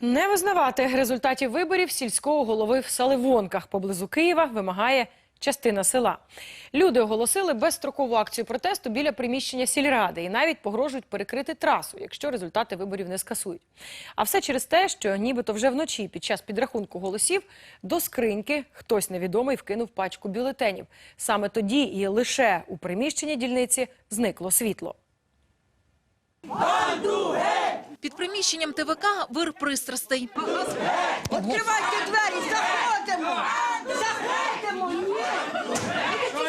Не визнавати результатів виборів сільського голови в Саливонках поблизу Києва вимагає частина села. Люди оголосили безстрокову акцію протесту біля приміщення сільради і навіть погрожують перекрити трасу, якщо результати виборів не скасують. А все через те, що нібито вже вночі під час підрахунку голосів до скриньки хтось невідомий вкинув пачку бюлетенів. Саме тоді і лише у приміщенні дільниці зникло світло. Під приміщенням ТВК вир пристрастей. Відкривайте двері, заходимо!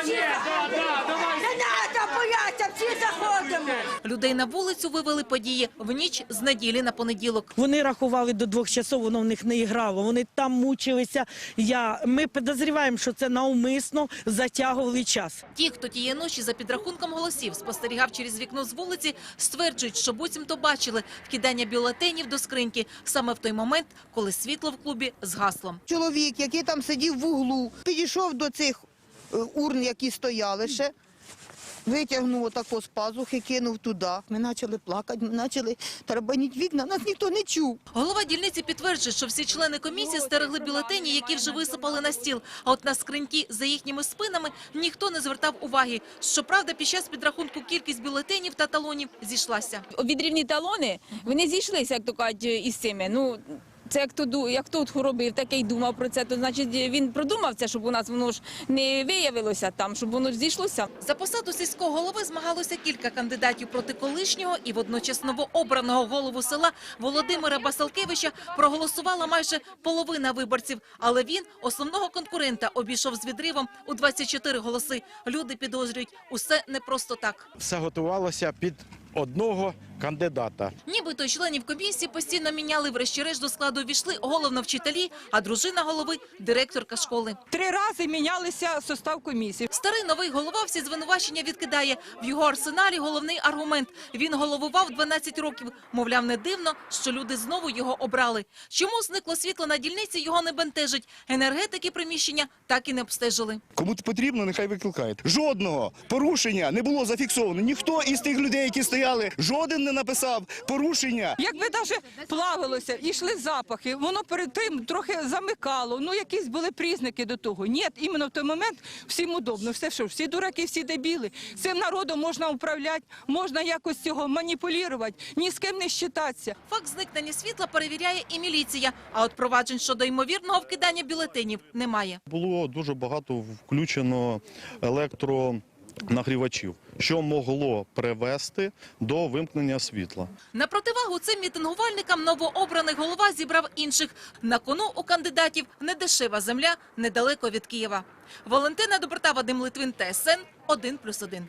Ні! Не треба боятися, всі заходимо! Людей на вулицю вивели події в ніч з неділі на понеділок. Вони рахували до двох часов, воно в них не грало. Вони там мучилися. Я, ми підозріваємо, що це навмисно затягували час. Ті, хто тієї ночі за підрахунком голосів спостерігав через вікно з вулиці, стверджують, що буцімто бачили вкидання бюлетенів до скриньки саме в той момент, коли світло в клубі згасло. чоловік, який там сидів в углу, підійшов до цих е, урн, які стояли ще, витягнув отако з пазухи, кинув туди. Ми почали плакати, ми почали тарабанити вікна, нас ніхто не чув. Голова дільниці підтверджує, що всі члени комісії стерегли бюлетені, які вже висипали на стіл. А от на скриньки за їхніми спинами ніхто не звертав уваги. Щоправда, під час підрахунку кількість бюлетенів та талонів зійшлася. відрівні талони, вони зійшлися, як то кажуть, із цими. Ну, це як, то, ду- як тут робив, так і думав про це, то значить він продумав це, щоб у нас воно ж не виявилося там, щоб воно ж зійшлося. За посаду сільського голови змагалося кілька кандидатів проти колишнього і водночас новообраного голову села Володимира Басалкевича проголосувала майже половина виборців. Але він основного конкурента обійшов з відривом у 24 голоси. Люди підозрюють, усе не просто так. все готувалося під одного кандидата. Нібито членів комісії постійно міняли, врешті-решт до складу війшли головновчителі, а дружина голови – директорка школи. Три рази мінялися состав комісії. Старий новий голова всі звинувачення відкидає. В його арсеналі головний аргумент. Він головував 12 років. Мовляв, не дивно, що люди знову його обрали. Чому зникло світло на дільниці, його не бентежить. Енергетики приміщення так і не обстежили. Кому потрібно, нехай викликають. Жодного порушення не було зафіксовано. Ніхто із тих людей, які стояли, жоден не написав порушення. Якби навіть плавилося, йшли запахи, воно перед тим трохи замикало. Ну якісь були признаки до того. Ні, іменно в той момент всім удобно. Все що, всі дураки, всі дебіли. Цим народом можна управляти, можна якось цього маніпулювати, ні з ким не щитатися. Факт зникнення світла перевіряє і міліція. А от проваджень щодо ймовірного вкидання бюлетенів немає. Було дуже багато включено електронагрівачів, що могло привести до вимкнення світла. На противагу цим мітингувальникам новообраний голова зібрав інших. На кону у кандидатів недешева земля недалеко від Києва. Валентина Доброта, Вадим Литвин, ТСН 1+,1.